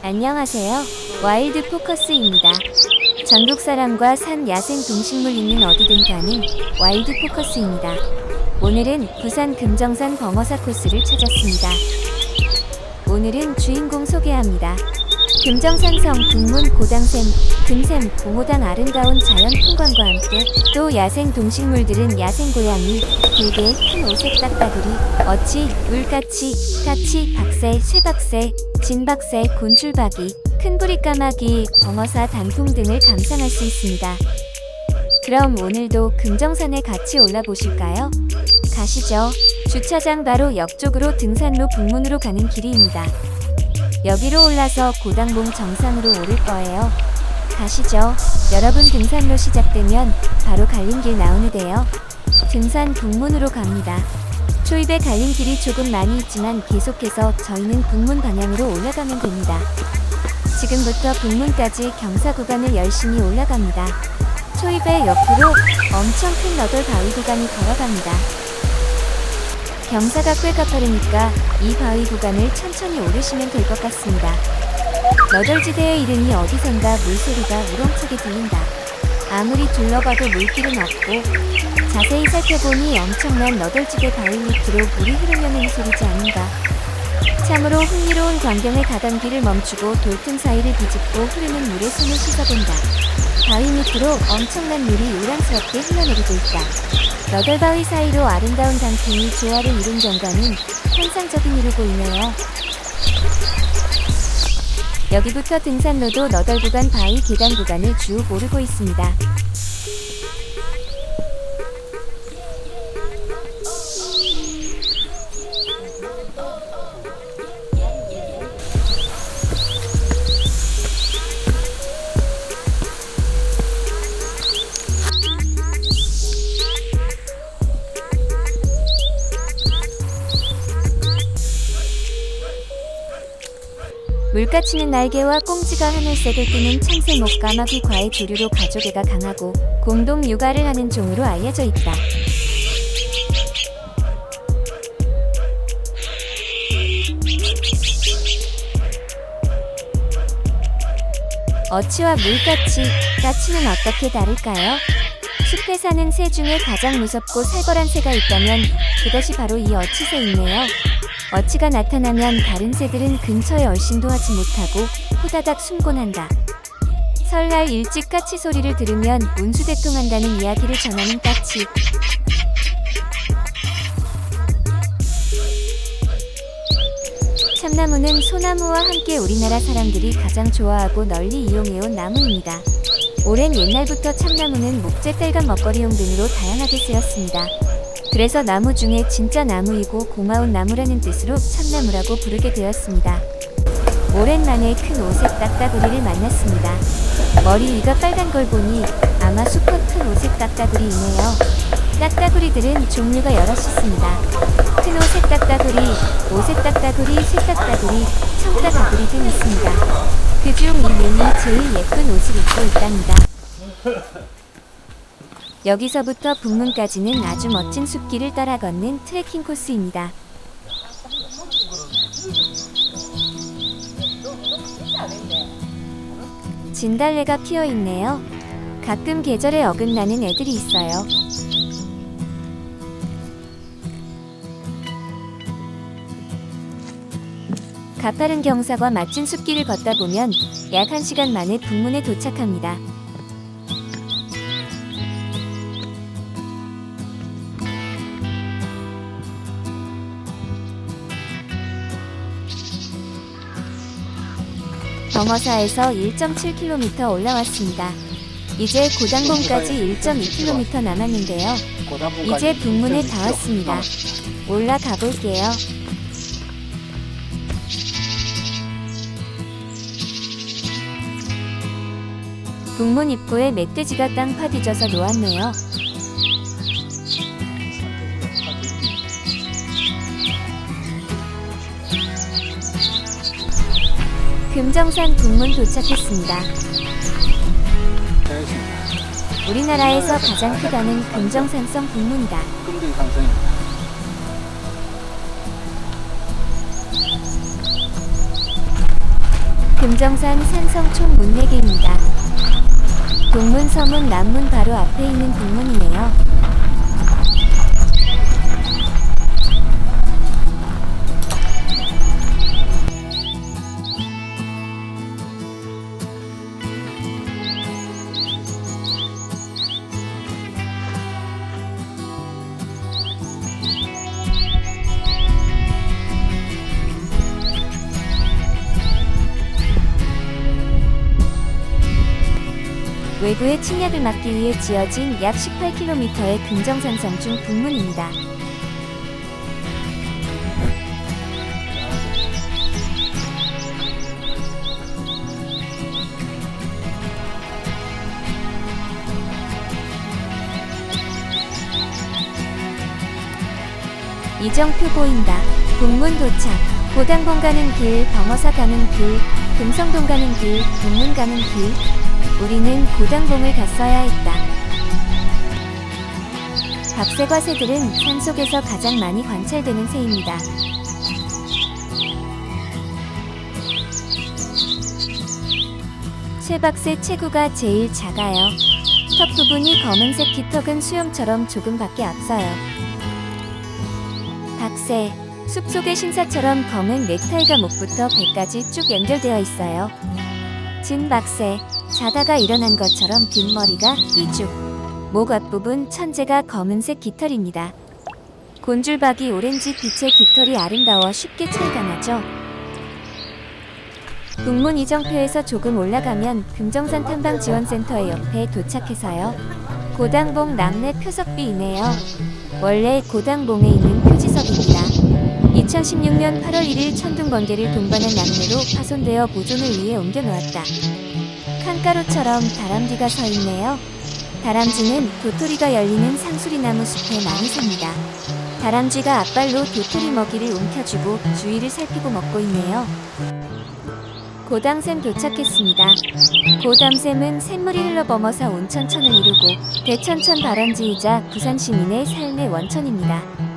안녕하세요. 와일드 포커스입니다. 전국 사람과 산 야생 동식물 있는 어디든 가는 와일드 포커스입니다. 오늘은 부산 금정산 범어사 코스를 찾았습니다. 오늘은 주인공 소개합니다. 금정산성 북문 고당샘 금샘 봉호당 아름다운 자연 풍광과 함께 또 야생 동식물들은 야생 고양이 길게 큰 오색 딱따구리 어치 물까치 까치 박새 쇠박새 진박새 곤줄박이 큰 부리 까마귀 범어사 단풍 등을 감상할 수 있습니다. 그럼 오늘도 금정산에 같이 올라보실까요? 가시죠. 주차장 바로 옆쪽으로 등산로 북문으로 가는 길이입니다. 여기로 올라서 고당봉 정상으로 오를 거예요. 가시죠. 여러분 등산로 시작되면 바로 갈림길 나오는데요. 등산 북문으로 갑니다. 초입에 갈림길이 조금 많이 있지만 계속해서 저희는 북문 방향으로 올라가면 됩니다. 지금부터 북문까지 경사 구간을 열심히 올라갑니다. 초입에 옆으로 엄청 큰 너덜 바위 구간이 걸어갑니다. 경사가 꽤 가파르니까 이 바위 구간을 천천히 오르시면 될 것 같습니다. 너덜지대에 이르니 어디선가 물소리가 우렁차게 들린다. 아무리 둘러봐도 물길은 없고 자세히 살펴보니 엄청난 너덜지대 바위 밑으로 물이 흐르려는 소리지 않은가. 참으로 흥미로운 광경에 길을 멈추고 돌틈 사이를 뒤집고 흐르는 물에 손을 씻어본다. 바위 밑으로 엄청난 물이 요란스럽게 흘러내리고 있다. 너덜바위 사이로 아름다운 단풍이 조화를 이룬 경관은 환상적인 이로 보이네요. 여기부터 등산로도 너덜 구간 바위 계단 구간을 쭉 오르고 있습니다. 물가치는 날개와 꽁지가 하늘색을 띠는 청새목 까마귀 과의 조류로 가족애가 강하고 공동 육아를 하는 종으로 알려져 있다. 어치와 물가치, 까치는 어떻게 다를까요? 숲에 사는 새 중에 가장 무섭고 살벌한 새가 있다면 그것이 바로 이 어치새이네요. 어치가 나타나면 다른 새들은 근처에 얼씬도 하지 못하고 후다닥 숨곤 한다. 설날 일찍 까치 소리를 들으면 운수대통한다는 이야기를 전하는 까치. 참나무는 소나무와 함께 우리나라 사람들이 가장 좋아하고 널리 이용해온 나무입니다. 오랜 옛날부터 참나무는 목재 딸과 먹거리용 등으로 다양하게 쓰였습니다. 그래서 나무 중에 진짜 나무이고 고마운 나무라는 뜻으로 참나무라고 부르게 되었습니다. 오랜만에 큰 오색 딱따구리를 만났습니다. 머리 위가 빨간 걸 보니 아마 수컷 큰 오색 딱따구리이네요. 딱따구리들은 종류가 여럿 있습니다. 큰 오색 딱따구리, 오색 딱따구리, 쇠딱따구리, 청따가구리 등 있습니다. 그중 이 묘는 제일 예쁜 옷을 입고 있답니다. 여기서부터 북문까지는 아주 멋진 숲길을 따라 걷는 트레킹 코스입니다. 진달래가 피어 있네요. 가끔 계절에 어긋나는 애들이 있어요. 가파른 경사과 멋진 숲길을 걷다 보면 약 1시간 만에 북문에 도착합니다. 범어사에서 1.7km 올라왔습니다. 이제 고당봉까지 1.2km 남았는데요. 이제 북문에 다 왔습니다. 올라가 볼게요. 북문 입구에 멧돼지가 땅 파뒤져서 놓았네요. 금정산 북문 도착했습니다. 우리나라에서 가장 크다는 금정산성 북문이다. 금등 상승입니다. 금정산 산성촌 문내계입니다. 동문, 서문, 남문 바로 앞에 있는 동문이네요. 외부의 침략을 막기 위해 지어진 약 18km의 금정산성 중 북문입니다. 이정표 보인다. 북문 도착. 고당봉 가는 길, 범어사 가는 길, 금성동 가는 길, 북문 가는 길. 우리는 고당봉을 갔어야 했다. 박새과 새들은 산속에서 가장 많이 관찰되는 새입니다. 쇠박새 체구가 제일 작아요. 턱 부분이 검은색 깃턱은 수염처럼 조금밖에 앞서요. 박새, 숲속의 신사처럼 검은 넥타이가 목부터 배까지 쭉 연결되어 있어요. 진박새, 자다가 일어난 것처럼 뒷머리가 휘죽. 목 앞부분 천재가 검은색 깃털입니다. 곤줄박이 오렌지 빛의 깃털이 아름다워 쉽게 철가나죠. 북문 이정표에서 조금 올라가면 금정산 탐방 지원센터의 옆에 도착해서요. 고당봉 남내 표석비이네요. 원래 고당봉에 있는 표지석입니다. 2016년 8월 1일 천둥 번개를 동반한 남내로 파손되어 보존을 위해 옮겨놓았다. 칸가루처럼 다람쥐가 서 있네요. 다람쥐는 도토리가 열리는 상수리나무 숲에 많이 삽니다. 다람쥐가 앞발로 도토리 먹이를 움켜쥐고 주위를 살피고 먹고 있네요. 고담샘 도착했습니다. 고담샘은 샘물이 흘러 범어사 온천천을 이루고 대천천 발원지이자 부산 시민의 삶의 원천입니다.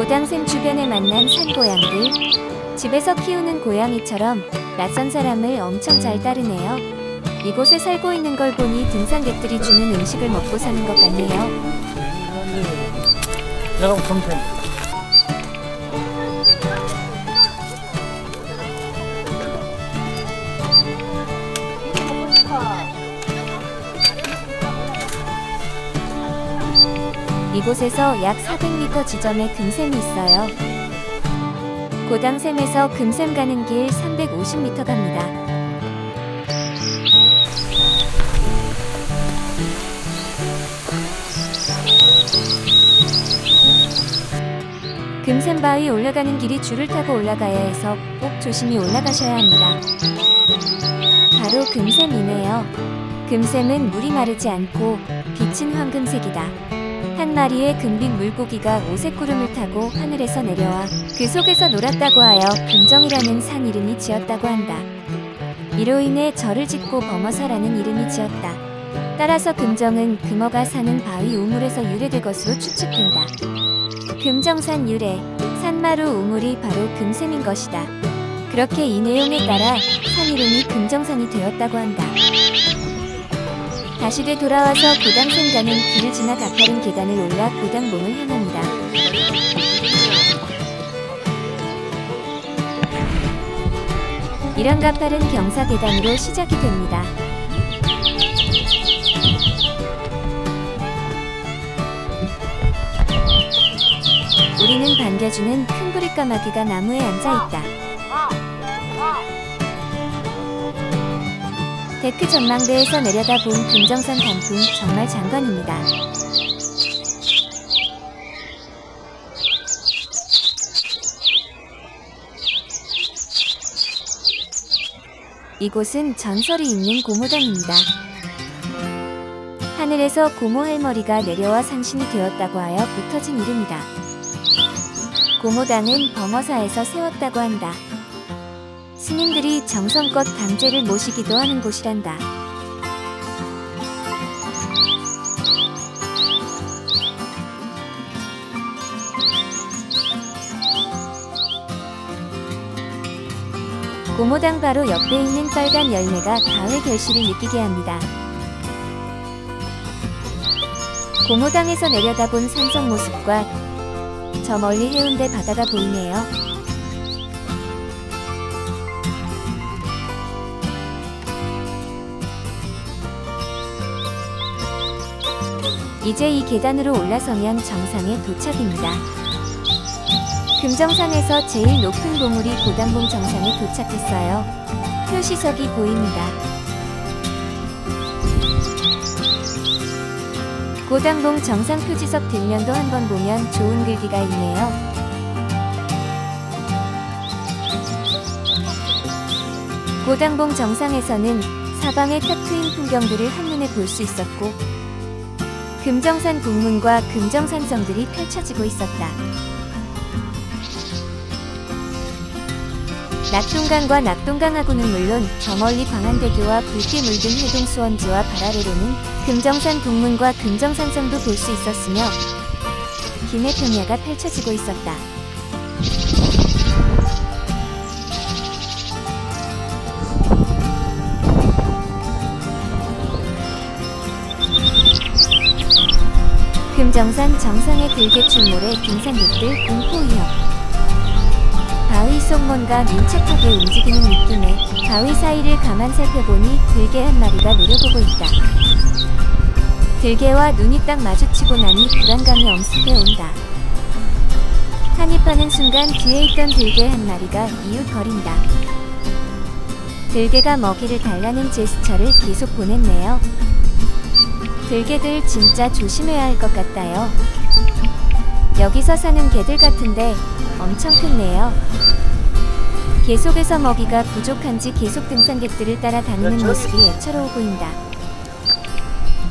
고당샘 주변에 만난 산고양들 집에서 키우는 고양이처럼 낯선 사람을 엄청 잘 따르네요. 이곳에 살고 있는 걸 보니 등산객들이 주는 음식을 먹고 사는 것 같네요. 여러분 이곳에서 약 400m 지점에 금샘이 있어요. 고당샘에서 금샘 가는 길 350m 갑니다. 금샘 바위 올라가는 길이 줄을 타고 올라가야 해서 꼭 조심히 올라가셔야 합니다. 바로 금샘이네요. 금샘은 물이 마르지 않고 빛은 황금색이다. 한 마리의 금빛 물고기가 오색 구름을 타고 하늘에서 내려와 그 속에서 놀았다고 하여 금정이라는 산 이름이 지었다고 한다. 이로 인해 절을 짓고 범어사라는 이름이 지었다. 따라서 금정은 금어가 사는 바위 우물에서 유래될 것으로 추측된다. 금정산 유래, 산마루 우물이 바로 금샘인 것이다. 그렇게 이 내용에 따라 산 이름이 금정산이 되었다고 한다. 다시 되 돌아와서 고당산 가는 길을 지나 가파른 계단을 올라 고당봉을 향합니다. 이런 가파른 경사 계단으로 시작이 됩니다. 우리는 반겨주는 큰 부리까마귀가 나무에 앉아 있다. 데크 전망대에서 내려다본 금정산 단풍 정말 장관입니다. 이곳은 전설이 있는 고모당입니다. 하늘에서 고모 할머니가 내려와 상신이 되었다고 하여 붙어진 이름이다. 고모당은 범어사에서 세웠다고 한다. 스님들이 정성껏 강제를 모시기도 하는 곳이란다. 고모당 바로 옆에 있는 빨간 열매가 가을 결실을 느끼게 합니다. 고모당에서 내려다본 산성 모습과 저 멀리 해운대 바다가 보이네요. 이제 이 계단으로 올라서면 정상에 도착입니다. 금정산에서 제일 높은 봉우리 고단봉 정상에 도착했어요. 표시석이 보입니다. 고단봉 정상 표지석 뒷면도 한번 보면 좋은 글귀가 있네요. 고단봉 정상에서는 사방의 탁 트인 풍경들을 한눈에 볼 수 있었고 금정산 북문과 금정산성들이 펼쳐지고 있었다. 낙동강과 낙동강하고는 물론 저 멀리 광안대교와 붉게 물든 해동수원지와 발 아래로는 금정산 북문과 금정산성도 볼 수 있었으며 김해 평야가 펼쳐지고 있었다. 금정산 정상의 들개 출몰에 등산객들 공포 위협. 바위 속 뭔가 민첩하게 움직이는 느낌에 바위 사이를 가만 살펴보니 들개 한 마리가 노려보고 있다. 들개와 눈이 딱 마주치고 나니 불안감이 엄습해 온다. 한입하는 순간 뒤에 있던 들개 한 마리가 이웃거린다. 들개가 먹이를 달라는 제스처를 계속 보냈네요. 들개들 진짜 조심해야 할 것 같아요. 여기서 사는 개들 같은데 엄청 크네요. 계속해서 먹이가 부족한지 계속 등산객들을 따라 다니는 모습이 애처로워 보인다.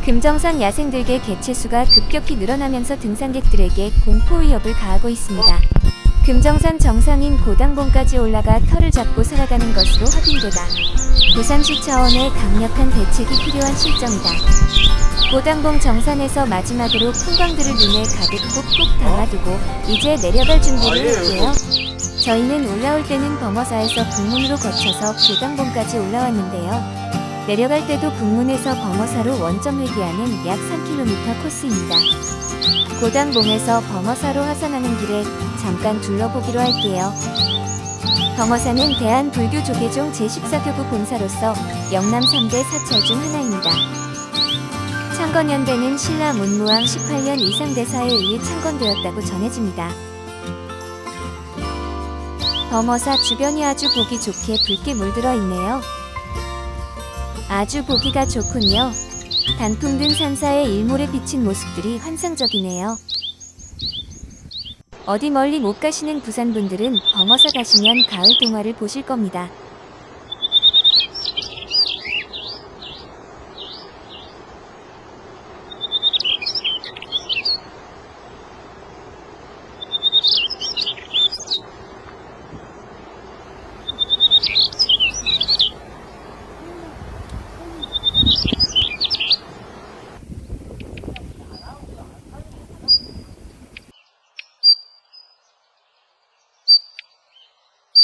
금정산 야생들개 개체수가 급격히 늘어나면서 등산객들에게 공포 위협을 가하고 있습니다. 금정산 정상인 고당봉까지 올라가 털을 잡고 살아가는 것으로 확인되다. 부산시 차원의 강력한 대책이 필요한 실정이다. 고당봉 정산에서 마지막으로 풍광들을 눈에 가득 꼭꼭 담아두고 이제 내려갈 준비를 할게요. 저희는 올라올 때는 범어사에서 북문으로 거쳐서 고당봉까지 올라왔는데요. 내려갈 때도 북문에서 범어사로 원점 회귀하는 약 3km 코스입니다. 고당봉에서 범어사로 하산하는 길에 잠깐 둘러보기로 할게요. 범어사는 대한불교조계종 제14교구 본사로서 영남 3대 사찰 중 하나입니다. 창건연대는 신라 문무왕 18년 이상 대사에 의해 창건되었다고 전해집니다. 범어사 주변이 아주 보기 좋게 붉게 물들어 있네요. 아주 보기가 좋군요. 단풍 든 산사의 일몰에 비친 모습들이 환상적이네요. 어디 멀리 못 가시는 부산 분들은 범어사 가시면 가을 동화를 보실 겁니다.